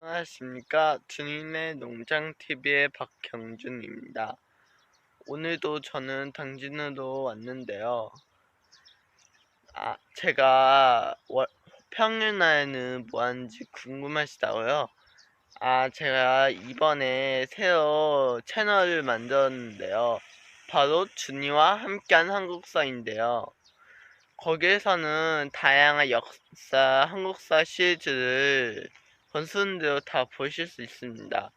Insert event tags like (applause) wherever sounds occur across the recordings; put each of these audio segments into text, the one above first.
안녕하십니까. 주님의 농장TV의 박경준입니다. 오늘도 저는 당진으로 왔는데요. 아, 제가 월, 평일날에는 뭐 하는지 궁금하시다고요? 아, 제가 이번에 새로 채널을 만들었는데요. 바로 준이와 함께한 한국사인데요. 거기에서는 다양한 역사, 한국사 시리즈를 건수는 대로 다 보실 수 있습니다.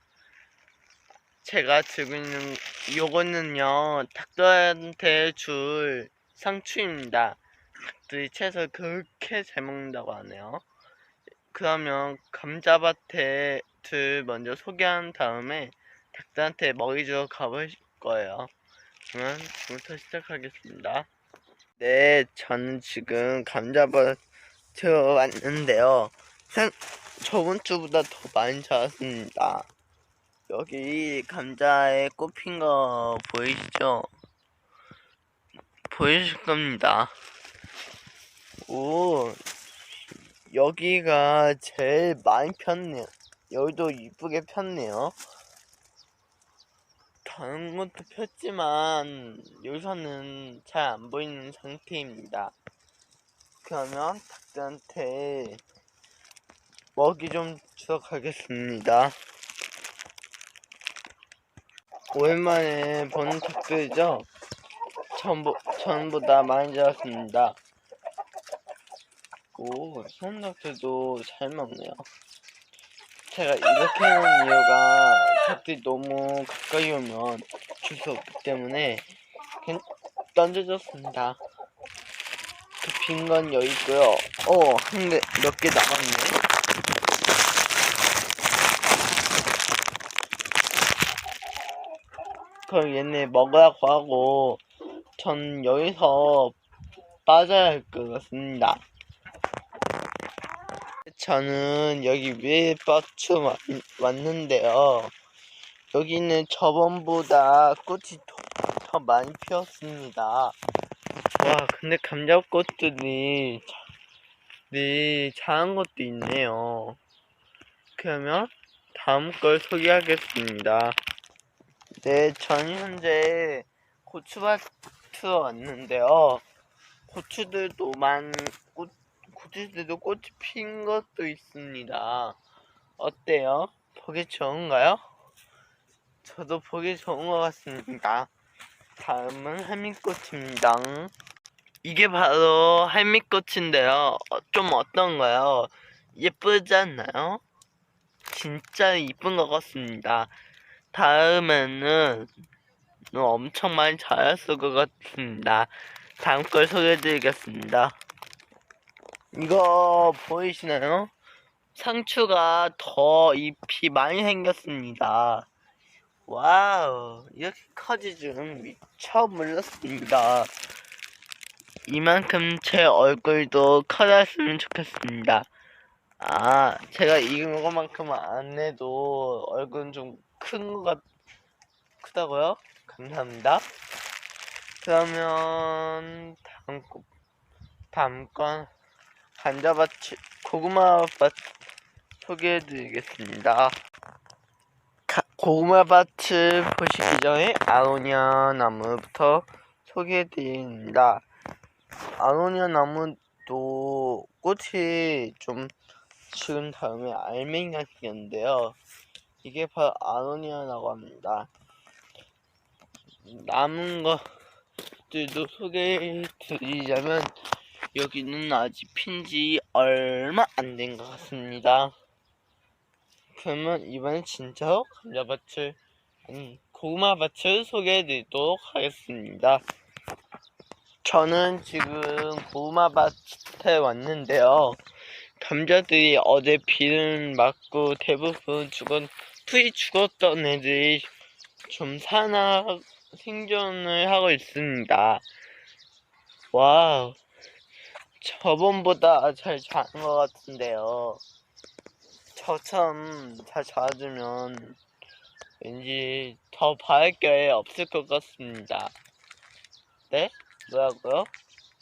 제가 들고 있는 요거는요 닭들한테 줄 상추입니다. 닭들이 채소 그렇게 잘 먹는다고 하네요. 그러면 감자밭에 들 먼저 소개한 다음에 닭들한테 먹이 주러 가볼 거예요. 그러면 지금부터 시작하겠습니다. 네, 저는 지금 감자밭에 왔는데요. 생, 저번 주보다 더 많이 자랐습니다. 여기 감자에 꼽힌 거 보이시죠? 보이실 겁니다. 오, 여기가 제일 많이 폈네요. 여기도 이쁘게 폈네요. 다른 것도 폈지만 여기서는 잘 안 보이는 상태입니다. 그러면 닭들한테 먹이 좀 주러 가겠습니다. 오랜만에 보는 닭들이죠? 전부, 전보다 많이 자랐습니다. 오, 손닭들도 잘 먹네요. 제가 이렇게 하는 이유가 닭들이 너무 가까이 오면 줄수 없기 때문에 그냥 던져줬습니다. 그 빈건 여기 있고요. 어, 한 개, 몇 개 남았네. 그럼 얘네 먹으라고 하고 전 여기서 빠져야 할 것 같습니다. 저는 여기 위에 왔- 왔는데요. 여기는 저번보다 꽃이 더, 더 많이 피었습니다. 와, 근데 감자꽃들이 네, 잘한 것도 있네요. 그러면 다음 걸 소개하겠습니다. 네, 저는 현재 고추밭으로 왔는데요. 고추들도 많, 꽃, 고추들도 꽃이 핀 것도 있습니다. 어때요? 보기 좋은가요? 저도 보기 좋은 것 같습니다. 다음은 할미꽃입니다. 이게 바로 할미꽃인데요. 어, 좀 어떤가요? 예쁘지 않나요? 진짜 이쁜 것 같습니다. 다음에는 엄청 많이 자랐을 것 같습니다. 다음 걸 소개해드리겠습니다. 이거 보이시나요? 상추가 더 잎이 많이 생겼습니다. 와우, 이렇게 줄은 미처 몰랐습니다. 이만큼 제 얼굴도 커졌으면 좋겠습니다. 아, 제가 이거만큼은 안 해도 얼굴은 좀 큰 것 같, 크다고요? 감사합니다. 그러면 다음 거, 다음 건 감자밭, 고구마밭 소개해드리겠습니다. 가, 고구마밭을 보시기 전에 아로니아 나무부터 소개해드립니다. 아로니아 나무도 꽃이 좀 지금 다음에 알맹이가 생겼는데요. 이게 바로 아로니아라고 합니다. 남은 것들도 소개해 드리자면 여기는 아직 핀지 얼마 안 된 것 같습니다. 그러면 이번엔 진짜로 감자밭을 아니 고구마밭을 소개해 드리도록 하겠습니다. 저는 지금 고구마밭에 왔는데요. 감자들이 어제 비를 맞고 대부분 죽었, 풀이 죽었던 애들이 좀 산화 생존을 하고 있습니다. 와우. 저번보다 잘 자란 것 같은데요. 저처럼 잘 자라주면 왠지 더 바랄 게 없을 것 같습니다. 네? 뭐라고요?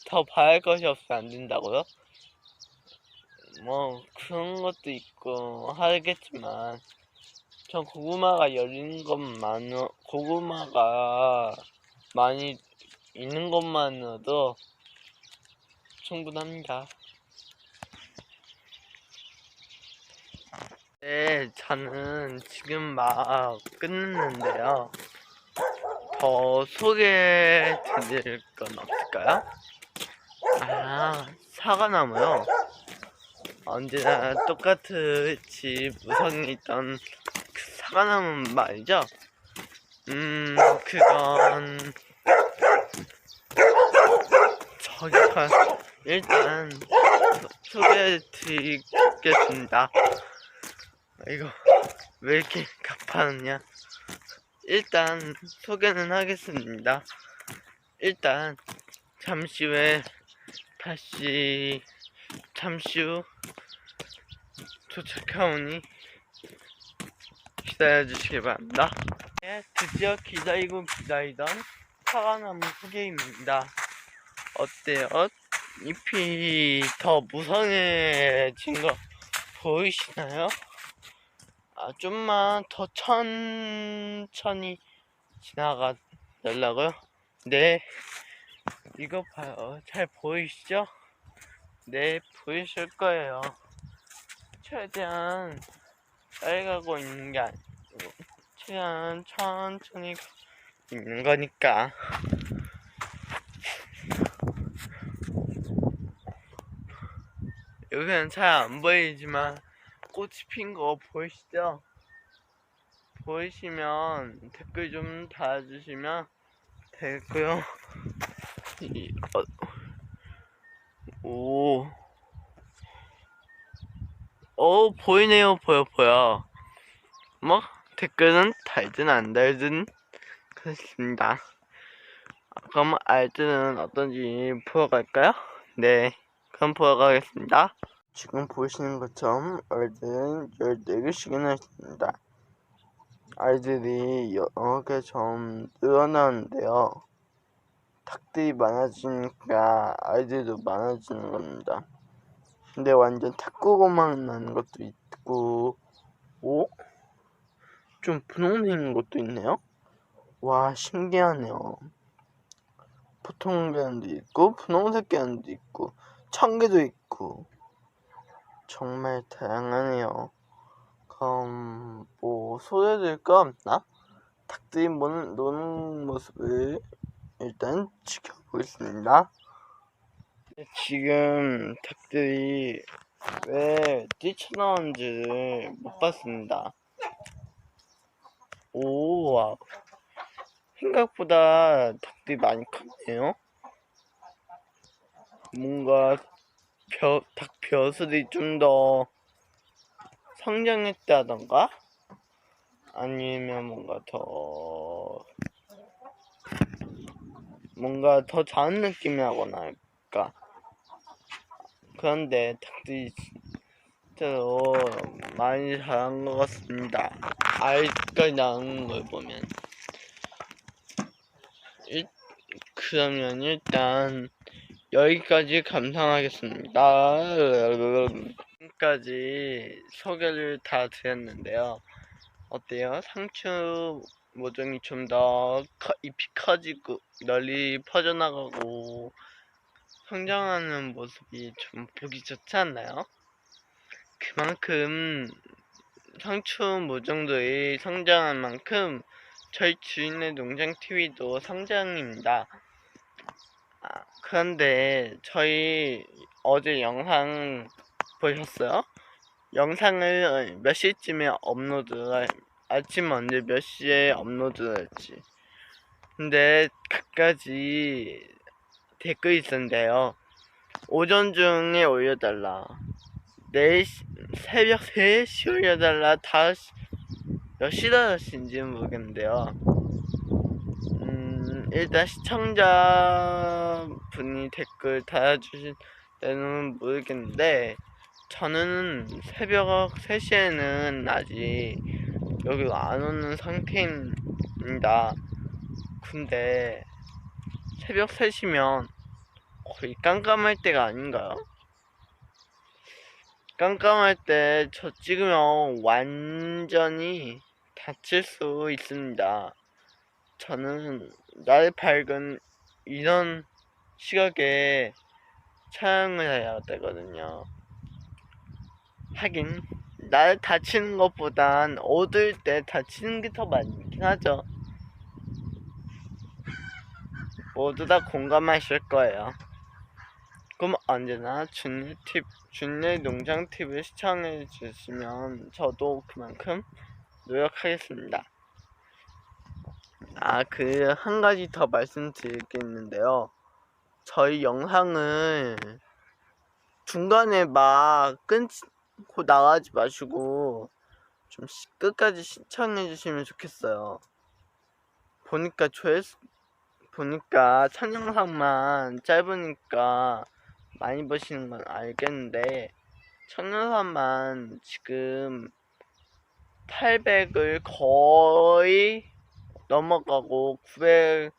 더 바랄 것이 없으면 안 된다고요? 뭐 그런 것도 있고 하겠지만 전 고구마가 열린 것만 고구마가 많이 있는 것만으로도 충분합니다. 네, 저는 지금 막 끝냈는데요. 더 소개해 드릴 건 없을까요? 아, 사과나무요. 언제나 똑같이 무성이 있던 그 사과나무 말이죠. 음, 그건 저기 가 일단 소- 소개해 드리겠습니다. 이거 (laughs) 왜 이렇게 가파르냐? 일단 소개는 하겠습니다. 일단 잠시 후에 다시 잠시 후 도착하오니 기다려 주시기 바랍니다. 네, 드디어 기다리고 기다리던 사과나무 소개입니다. 어때요? 잎이 더 무성해진 거 보이시나요? 아, 좀만 더 천천히 지나가 달라고요? 네. 이거 봐요. 잘 보이시죠? 네, 보이실 거예요. 최대한 빨리 가고 있는 게 아니고, 최대한 천천히 있는 거니까. 여기는 잘 안 보이지만, 꽃이 핀 거 보이시죠? 보이시면 댓글 좀 달아주시면 되고요. 이, 어, 오, 오 보이네요, 보여 보여. 뭐 댓글은 달든 안 달든 그렇습니다. 아, 그럼 알드는 어떤지 보러 갈까요? 네, 그럼 보러 가겠습니다. 지금 보시는 것처럼 알들은 14개씩이나 있습니다. 알들이 여러 개좀 늘어나는데요. 닭들이 많아지니까 알들도 많아지는 겁니다. 근데 완전 탁구고만 나는 것도 있고, 오? 좀 분홍색인 것도 있네요? 와, 신기하네요. 보통 계란도 있고, 분홍색 계란도 있고, 청개도 있고, 정말 다양하네요. 그럼 뭐 소개해드릴 거 없나? 닭들이 노는, 노는 모습을 일단 지켜보겠습니다. 지금 닭들이 왜 뛰쳐나온지를 못 봤습니다. 오, 와. 생각보다 닭들이 많이 컸네요. 뭔가 벼, 닭 벼슬이 좀 더 성장했다던가? 아니면 뭔가 더 뭔가 더 작은 느낌이라고나 할까? 그런데 닭들이 진짜로 많이 자란 것 같습니다. 알까지 나온 걸 보면. 일, 그러면 일단 여기까지 감상하겠습니다. 지금까지 소개를 다 드렸는데요. 어때요? 상추 모종이 좀 더 잎이 커지고 널리 퍼져나가고 성장하는 모습이 좀 보기 좋지 않나요? 그만큼 상추 모종들이 성장한 만큼 저희 주인의 농장 TV도 성장입니다. 아, 그런데 저희 어제 영상 보셨어요? 영상을 몇 시쯤에 업로드를 아침 언제 몇 시에 업로드를 했지. 근데 그까지 댓글이 있었는데요. 오전 중에 올려달라. 4시, 새벽 3시 올려달라. 5시 몇 시다신지는 모르겠는데요. 음, 일단 시청자분이 댓글 달아주신 때는 모르겠는데 저는 새벽 3시에는 아직 여기 안 오는 상태입니다. 근데 새벽 3시면 거의 깜깜할 때가 아닌가요? 깜깜할 때 저 찍으면 완전히 다칠 수 있습니다. 저는 날 밝은 이런 시각에 촬영을 해야 되거든요. 하긴 날 다치는 것보단 어두울 때 다치는 게 더 많긴 하죠. 모두 다 공감하실 거예요. 그럼 언제나 준일 팁, 준일 농장 팁을 시청해 주시면 저도 그만큼 노력하겠습니다. 아, 그 한 가지 더 있는데요. 저희 영상을 중간에 막 끊고 나가지 마시고 좀 시- 끝까지 시청해 주시면 좋겠어요. 보니까 조회수 보니까 첫 영상만 짧으니까 많이 보시는 건 알겠는데 첫 영상만 지금 800을 거의 넘어가고 900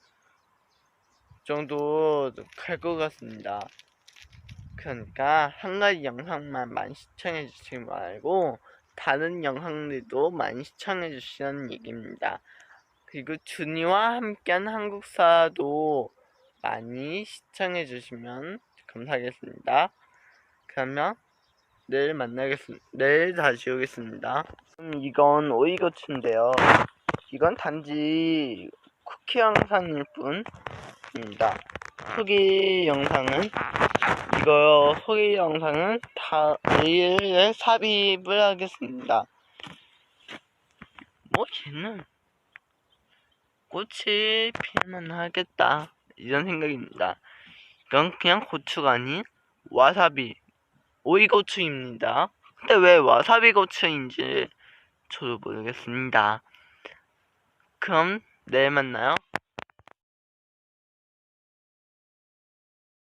정도 갈 것 같습니다. 그러니까 한 가지 영상만 많이 시청해 주시지 말고 다른 영상들도 많이 시청해 주시는 얘기입니다. 그리고 준이와 함께한 한국사도 많이 시청해 주시면 감사하겠습니다. 그러면 내일 만나겠습니다. 내일 다시 오겠습니다. 음, 이건 오이고추인데요. 이건 단지 쿠키 영상일 뿐입니다. 후기 영상은 이거 후기 영상은 다 내일에 삽입을 하겠습니다. 뭐 걔는 꽃이 피면 하겠다 이런 생각입니다. 이건 그냥 고추가 아닌 와사비 오이고추입니다. 근데 왜 와사비 고추인지 저도 모르겠습니다. 그럼 내일 만나요.